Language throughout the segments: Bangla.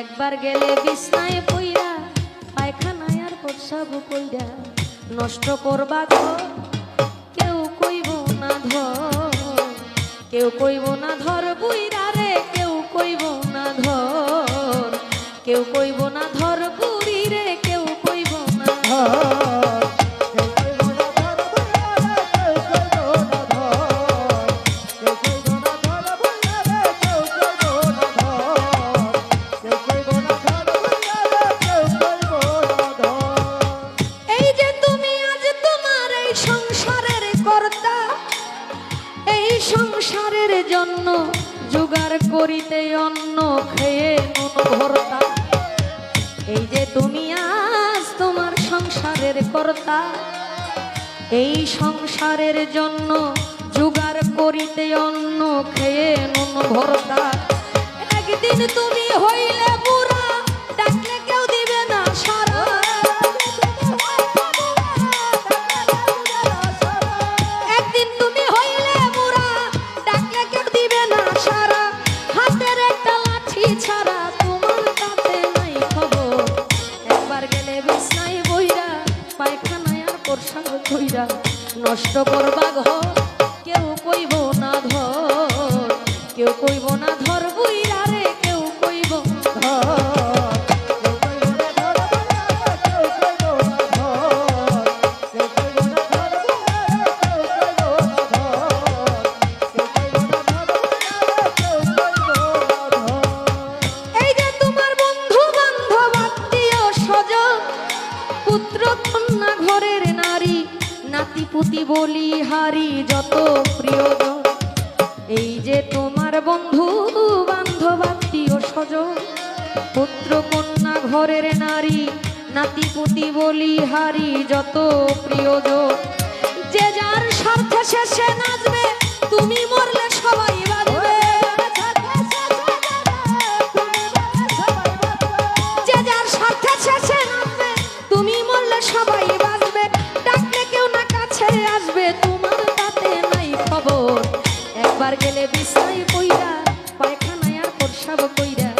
একবার গেলে বিছনায় পায়খানায় আর প্রসাব কইরা। নষ্ট করবা ঘর কেউ কইব না ধর। কেউ কইব না ধর বুইরা রে, কেউ কইব না ধর। কেউ কইব সংসারের জন্য করিতে অন্ন খেয়ে নুন ভর্তা এই যে তুমি তোমার সংসারের কর্তা এই সংসারের জন্য জোগাড় করিতে অন্ন খেয়ে নুন ভর্তা। একদিন তুমি হইলে কইরা নষ্ট করবা ঘর কেউ কইব না ধর কেউ কইব না নাতি পুতি বলি, হারি যত প্রিয়জন। এই যে তোমার বন্ধু বান্ধব আত্মীয় স্বজন। পুত্র কন্যা, ঘরের নারী নাতি পুতি বলি, হারি যত প্রিয়জন। যে যার স্বার্থ শেষে নাচবে, তুমি মরলে সবাই বিছাই কইরা পায়খানায় আর প্রসাব কইরা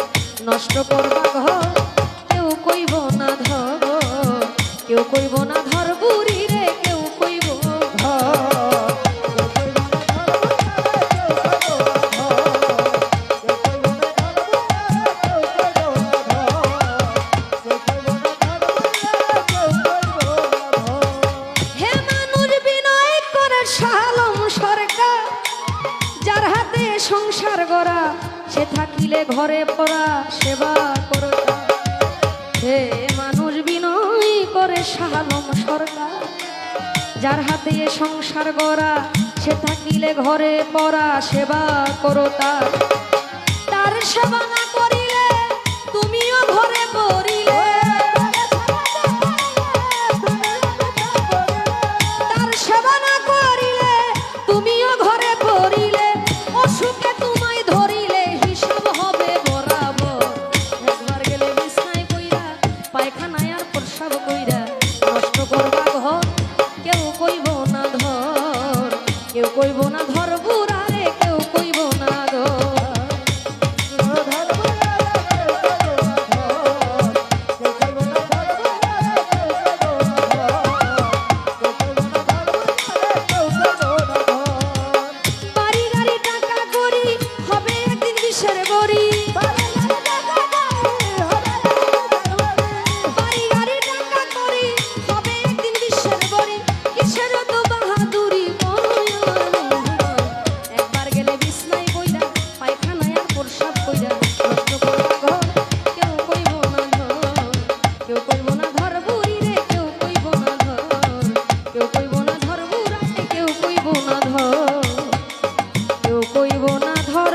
নষ্ট করবা ঘর সংসার গড়া, সে থাকিলে ঘরে পড়া, সেবা করো হে মানুষ বিনয় করে শালম সরকার। যার হাতে এ সংসার গড়া, সে থাকিলে ঘরে পড়া, সেবা করতা। তার সেবা নষ্ট করবা ঘর। কেউ কইব না ধর কেউ কইব ধর